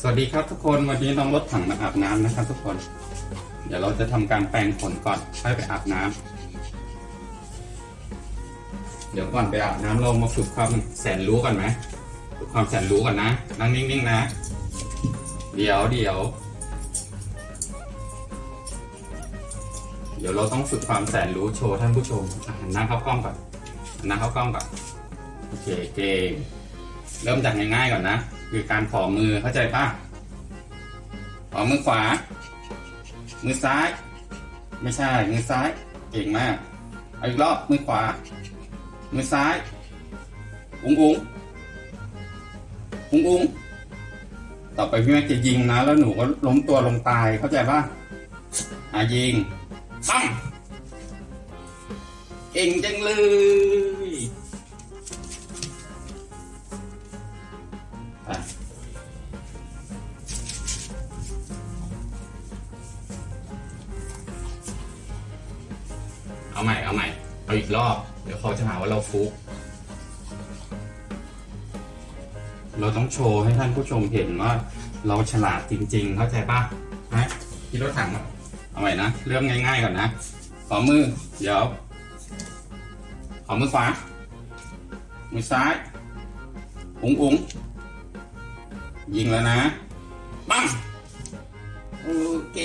สวัสดีครับทุกคนวันนี้น้องรถถังมาอาบน้ำนะครับ ทุกคน เดี๋ยวเราจะทำการแปรงขนก่อนค่อยไปอาบน้ำเดี๋ยวก่อนไปอาบน้ำเรามาฝึกความแสนรู้ก่อนไหมฝึกความแสนรู้ก่อนนะนั่งนิ่งๆนะ เดี๋ยวเดี๋ยวเดี๋ยวเราต้องฝึกความแสนรู้โชว์ท่านผู้ชมอะหันหน้าเข้ากล้องก่อนหันหน้าเข้ากล้องก่อนโอเคเก่ง เริ่มจากง่ายๆก่อนนะ คือการขอมือเข้าใจป่ะขอมือขวา มือซ้าย ไม่ใช่ มือซ้าย เก่งมากเอาอีกรอบมือขวา มือซ้าย อุ้งอุ้งอุ้งอุ้งต่อไปพี่แม็กจะยิงนะ แล้วหนูก็ล้มตัวลงตายเข้าใจป่ะอะยิงปั้งเก่งจังเลย เอาใหม่ เอาใหม่ เอาอีกรอบ เดี๋ยวเขาจะหาว่าเราฟุก เราต้องโชว์ให้ท่านผู้ชมเห็นว่า เราฉลาดจริง ๆ เข้าใจปะฮะพี่รถถังเอาใหม่นะ เริ่มง่ายๆก่อนนะ ขอมือ เดี๋ยว ขอมือขวา มือซ้าย อุ๋งอุ๋ง ยิงแล้วนะ ปังโอเค